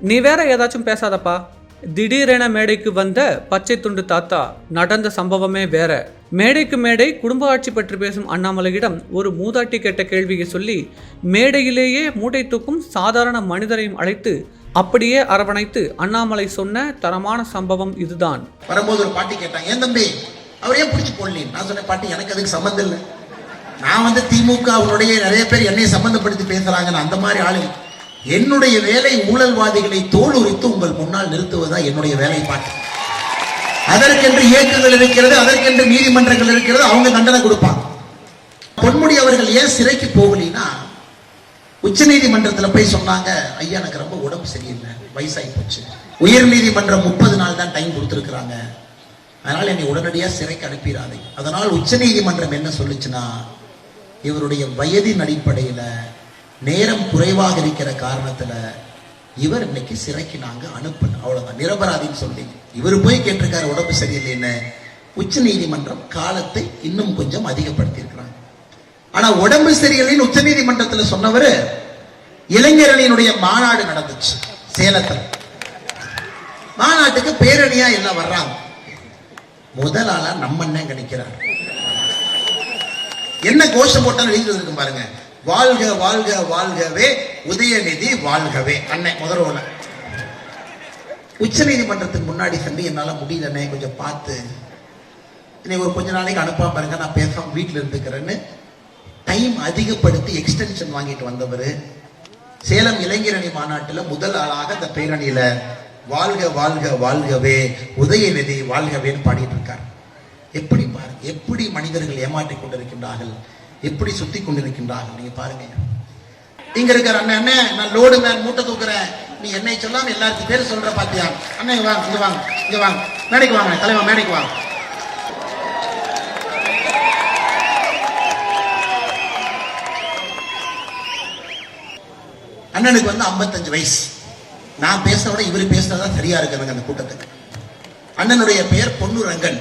நீ வேற ஏதாச்சும் பேசாதப்பா. திடீரென மேடைக்கு வந்த பச்சை துண்டு தாத்தா நடந்த சம்பவமே வேற. மேடைக்கு மேடை குடும்ப ஆட்சி பற்றி பேசும் அண்ணாமலையிடம் ஒரு மூதாட்டி கேட்ட கேள்வியை சொல்லி மேடையிலேயே மூட்டை தூக்கும் சாதாரண மனிதரையும் அழைத்து அப்படியே அரவணைத்து அண்ணாமலை சொன்ன தரமான சம்பவம் இதுதான். வரும்போது ஒரு பாட்டி கேட்டாங்க ஏன் தம்பி? அவர் ஏன் பிடிச்சி போடல நான் சொன்ன பாட்டி எனக்கு அதுக்கு சம்மந்தம் இல்லை. நான் வந்து திமுக அவருடைய நிறைய பேர் என்னை சம்மந்தப்படுத்தி பேசுறாங்க அந்த மாதிரி ஆளு என்னுடைய வேலை ஊழல்வாதிகளை தோல் உரித்து உங்கள் முன்னால் நிறுத்துவதா என்னுடைய வேலை பாட்டு அதற்கென்று இயக்கங்கள் இருக்கிறது அதற்கென்று நீதிமன்றங்கள் இருக்கிறது அவங்க தண்டனை கொடுப்பாங்க. பொன்முடி அவர்கள் ஏன் சிறைக்கு போகலினா உச்ச நீதிமன்றத்தில் போய் சொன்னாங்க ஐயா எனக்கு ரொம்ப உடம்பு சரியில்லை வயசாகி போச்சு. உயர் நீதிமன்றம் முப்பது நாள் தான் டைம் கொடுத்துருக்குறாங்க. அதனால் என்னை உடனடியாக சிறைக்கு அனுப்பிடாதே அதனால் உச்ச நீதிமன்றம் என்ன சொல்லுச்சுன்னா இவருடைய வயதின் அடிப்படையில் நேரம் குறைவாக இருக்கிற காரணத்துல இவர் இன்னைக்கு சிறைக்கு நாங்க அனுப்பணும். அவ்வளவுதான். நிரபராதின்னு சொல்லி இவர் போய் கேட்டிருக்காரு உடம்பு சரியில்லைன்னு உச்ச நீதிமன்றம் காலத்தை இன்னும் கொஞ்சம் அதிகப்படுத்தி இருக்கிறாங்க ஆனா உடம்பு சரியில்லைன்னு உச்ச நீதிமன்றத்துல சொன்னவர் இளைஞரணியினுடைய மாநாடு நடந்துச்சு சேலத்தில். மாநாட்டுக்கு பேரணியா எல்லாம் வர்றாங்க? முதல் ஆளா நம்ம என்ன கிடைக்கிறார் என்ன கோஷம் போட்டாலும் எழுதி இருக்கும் பாருங்க. வாழ்க வாழ்க வாழ்கவே உதயநிதி வாழ்கவே. அண்ணன் முதல்வன உச்ச நீதிமன்றத்துக்கு முன்னாடி சென்று என்னால முடியலண்ணே கொஞ்சம் பார்த்து. என்னை ஒரு கொஞ்ச நாளைக்கு அனுப்பாம பாருங்க நான் பேசாம வீட்டில் இருந்துக்கிறேன்னு டைம் அதிகப்படுத்தி எக்ஸ்டென்ஷன் வாங்கிட்டு வந்தவர். சேலம் இளைஞரணி மாநாட்டில் முதல் ஆளாக அந்த பேரணியில வாழ்க வாழ்க வாழ்கவே உதயநிதி வாழ்கவேன்னு பாடிட்டு இருக்கார். எப்படி பாரு எப்படி மனிதர்கள் ஏமாற்றிக் கொண்டிருக்கின்றார்கள்? எப்படி சுத்தி கொண்டிருக்கின்றார்கள்? நீங்க பாருங்க. இங்க இருக்கிற அண்ணன் அண்ணன் நான் லோடு மேன் மூட்டை தூக்குறேன். நீ என்னை சொல்லாம எல்லாருக்கும் பேர் சொல்ற பாத்தியா? அண்ணன் வாங்க இங்க வாங்க இங்க வாங்க. மேடைக்கு வாங்க தலைவா மேடைக்கு வாங்க. அண்ணனுக்கு வந்து 55 வயசு. நான் பேசுறத விட இவர் பேசுறதா சரியா இருக்கிறாங்க அந்த கூட்டத்துக்கு. அண்ணனுடைய பெயர் பொன்னு ரங்கன்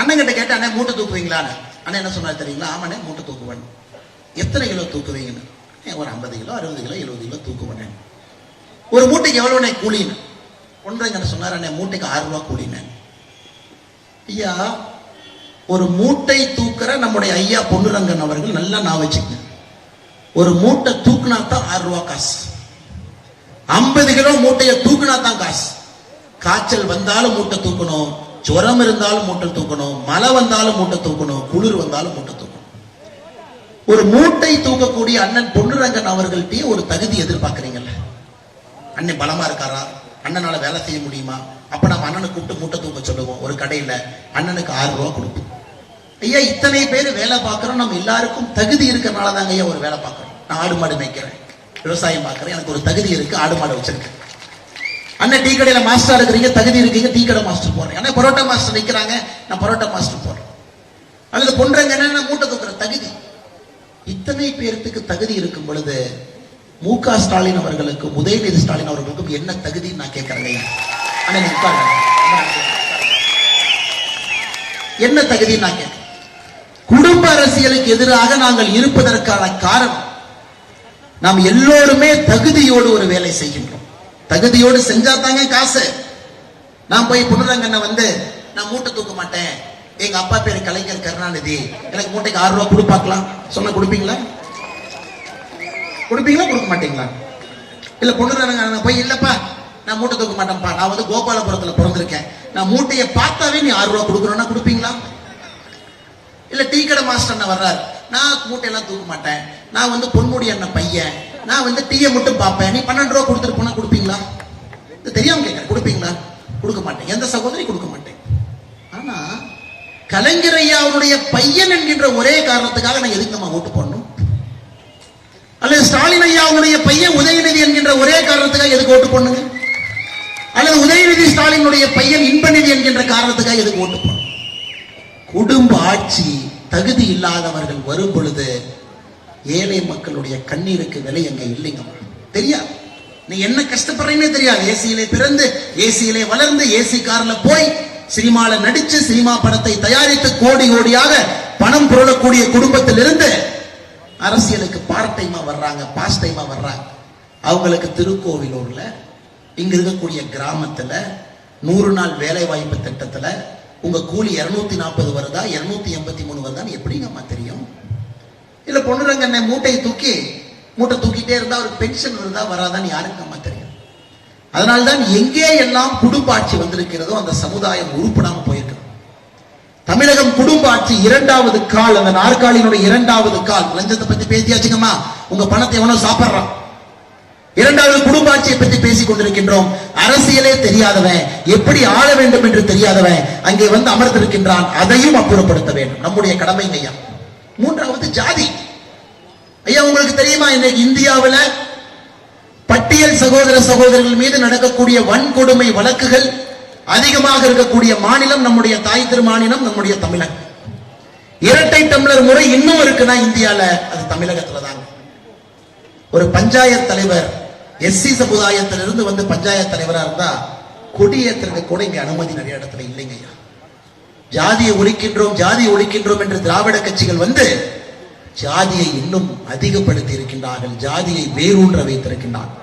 அண்ணன் கிட்ட கேட்ட அண்ணன் மூட்டை தூக்குவீங்களான்னு? அண்ணன் என்ன சொன்னார் தெரியுங்களா? ஆமாண்ணே மூட்டை தூக்குவேன். எத்தனை கிலோ தூக்குவீங்கன்னு? ஒரு ஐம்பது கிலோ அறுபது கிலோ எழுபது கிலோ தூக்குவேன். ஒரு மூட்டைக்கு எவ்வளோண்ணே கூலின்னு? ஒன்றரை சொன்னார் அண்ணே மூட்டைக்கு ஆறு ரூபா கூலினேன். ஐயா ஒரு மூட்டை தூக்குற நம்முடைய ஐயா பொன்னுரங்கன் அவர்கள் நல்லா நான் வச்சுக்கங்க. ஒரு மூட்டை தூக்குனா தான் ஆறு ரூபா காசு. ஐம்பது கிலோ மூட்டையை தூக்குனா தான் காசு. காய்ச்சல் வந்தாலும் மூட்டை தூக்கணும். ஜுரம் இருந்தாலும் மூட்டை தூக்கணும் மழை வந்தாலும் மூட்டை தூக்கணும் குளிர் வந்தாலும் மூட்டை தூக்கணும். ஒரு மூட்டை தூக்கக்கூடிய அண்ணன் பொன்னுரங்கன் அவர்கள்ட்டே ஒரு தகுதி எதிர்பார்க்கறீங்கல்ல? அண்ணன் பலமா இருக்காரா? அண்ணனால வேலை செய்ய முடியுமா? அப்ப நம்ம அண்ணனை கூப்பிட்டு மூட்டை தூக்க சொல்லுவோம். ஒரு கடையில அண்ணனுக்கு ஆறு ரூபா கொடுப்போம். ஐயா இத்தனை பேர் வேலை பார்க்கறோம். நம்ம எல்லாருக்கும் தகுதி இருக்கிறனால தாங்க ஐயா ஒரு வேலை பார்க்கறோம். நான் ஆடு மாடு மேய்க்கிறேன். விவசாயம் பார்க்கறேன். எனக்கு ஒரு தகுதி இருக்கு. ஆடு மாடு வச்சிருக்கேன். அண்ணன் டீ கடையில மாஸ்டர் இருக்கிறீங்க தகுதி இருக்கீங்க டீ கடை மாஸ்டர் போறேன் அண்ணன் பரோட்டா மாஸ்டர் நிற்கிறாங்க நான் பரோட்டா மாஸ்டர் போறேன் அல்லது பொன்றங்க என்ன மூட்டை தூக்குற தகுதி. இத்தனை பேர்த்துக்கு தகுதி இருக்கும் பொழுது மு க ஸ்டாலின் அவர்களுக்கும் உதயநிதி ஸ்டாலின் அவர்களுக்கும் என்ன தகுதி நான் கேட்கறேன் அண்ணன் உட்காருங்க. என்ன தகுதி நான் கேட்கிறேன். குடும்ப அரசியலுக்கு எதிராக நாங்கள் இருப்பதற்கான காரணம் நாம் எல்லோருமே தகுதியோடு ஒரு வேலை செய்கின்றோம். தகுதியோடு செஞ்சா தாங்க காசு. நான் போய் புனரங்கண்ண வந்து நான் மூட்டை தூக்க மாட்டேன். எங்க அப்பா பேரு கலைஞர் கருணாநிதி. எனக்கு மூட்டைக்கு ஆறு ரூபா கொடுப்பாக்கலாம் சொன்ன கொடுப்பீங்களா? கொடுப்பீங்களா? கொடுக்க மாட்டீங்களா? இல்ல பொண்ணுறாங்க போய் இல்லப்பா நான் மூட்டை தூக்க மாட்டேன்ப்பா. நான் வந்து கோபாலபுரத்துல பிறந்திருக்கேன். நான் மூட்டையை பார்த்தாவே நீ ஆறு ரூபா கொடுக்கணும்னா கொடுப்பீங்களா? இல்ல டீ கடை மாஸ்டர் அண்ணன் வர்றாரு. நான் மூட்டையெல்லாம் தூக்க மாட்டேன். நான் வந்து பொன்முடி அண்ணன் பையன். நான் வந்து டீயை மட்டும் பார்ப்பேன். நீ பன்னெண்டு ரூபா கொடுத்துட்டு போனா கொடுப்பீங்களா? இது தெரியாம கேட்க கொடுப்பீங்களா? கொடுக்க மாட்டேன். எந்த சகோதரி கொடுக்க மாட்டேன். ஆனா கலைஞர் ஐயா அவருடைய பையன் என்கின்ற ஒரே காரணத்துக்காக நான் எதுக்கு நம்ம ஓட்டு போடணும்? அல்லது ஸ்டாலின் ஐயா அவருடைய பையன் உதயநிதி என்கின்ற ஒரே காரணத்துக்காக எதுக்கு ஓட்டு போடணுங்க? அல்லது உதயநிதி ஸ்டாலினுடைய பையன் இன்பநிதி என்கின்ற காரணத்துக்காக எதுக்கு ஓட்டு போடணும்? குடும்ப ஆட்சி தகுதி இல்லாதவர்கள் வரும் பொழுது ஏழை மக்களுடைய கண்ணீருக்கு விலை அங்க இல்லைங்க தெரியாது நீ என்ன கஷ்டப்படுறீங்கன்னே தெரியாது ஏசியிலே பிறந்து ஏசியிலே வளர்ந்து ஏசி கார்ல போய் சினிமால நடிச்சு சினிமா படத்தை தயாரித்து கோடி கோடியாக பணம் புரளக்கூடிய குடும்பத்திலிருந்து அரசியலுக்கு பார்ட் டைமா வர்றாங்க பாஸ் டைமா வர்றாங்க. அவங்களுக்கு திருக்கோவிலூர்ல இங்க இருக்கக்கூடிய கிராமத்துல நூறு நாள் வேலை வாய்ப்பு திட்டத்துல உங்க கூலி இருநூத்தி நாற்பது வருதா இருநூத்தி எண்பத்தி மூணு வருதான்னு எப்படிங்கம்மா தெரியும்? இல்ல பொண்ணுரங்கண்ணே மூட்டையை தூக்கி மூட்டை தூக்கிட்டே இருந்தா அவருக்கு பென்ஷன் வருதா வராதான்னு யாருக்கம்மா தெரியும்? அதனால்தான் எங்கே எல்லாம் குடும்ப ஆட்சி வந்திருக்கிறதோ அந்த சமுதாயம் உருப்படாம போயிருக்கிறது தமிழகம் குடும்ப ஆட்சி இரண்டாவது கால் அந்த நாற்காலியினுடைய இரண்டாவது கால். லஞ்சத்தை பத்தி பேசியாச்சுங்கம்மா. உங்க பணத்தை எவனோ சாப்பிடுறான். இரண்டாவது குடும்ப ஆட்சியை பற்றி பேசிக் கொண்டிருக்கின்றோம். அரசியலே தெரியாதவன் எப்படி ஆள வேண்டும் என்று தெரியாதவன் அங்கே வந்து அமர்ந்திருக்கின்றான். அதையும் அப்புறப்படுத்த வேண்டும். நம்முடைய கடமை ஐயா. மூன்றாவது ஜாதி. ஐயா உங்களுக்கு தெரியுமா இன்னைக்கு இந்தியாவில் பட்டியல் சகோதர சகோதரர்கள் மீது நடக்கக்கூடிய வன்கொடுமை வழக்குகள் அதிகமாக இருக்கக்கூடிய மாநிலம் நம்முடைய தாய் திருமாநிலம் நம்முடைய தமிழகம் இரட்டை டம்ளர் முறை இன்னும் இருக்குன்னா இந்தியால அது தமிழகத்துல தாங்க ஒரு பஞ்சாயத்து தலைவர் எஸ்சி சமுதாயத்திலிருந்து வந்து பஞ்சாயத்து தலைவரா இருந்தா கொடியேற்றுறதுக்கு கூட இங்க அனுமதி நிறைய இடத்துல இல்லைங்க ஐயா. ஜாதியை ஒழிக்கின்றோம் ஜாதியை ஒழிக்கின்றோம் என்று திராவிட கட்சிகள் வந்து ஜாதியை இன்னும் அதிகப்படுத்தி இருக்கின்றார்கள் ஜாதியை வேரூன்ற வைத்திருக்கின்றார்கள்.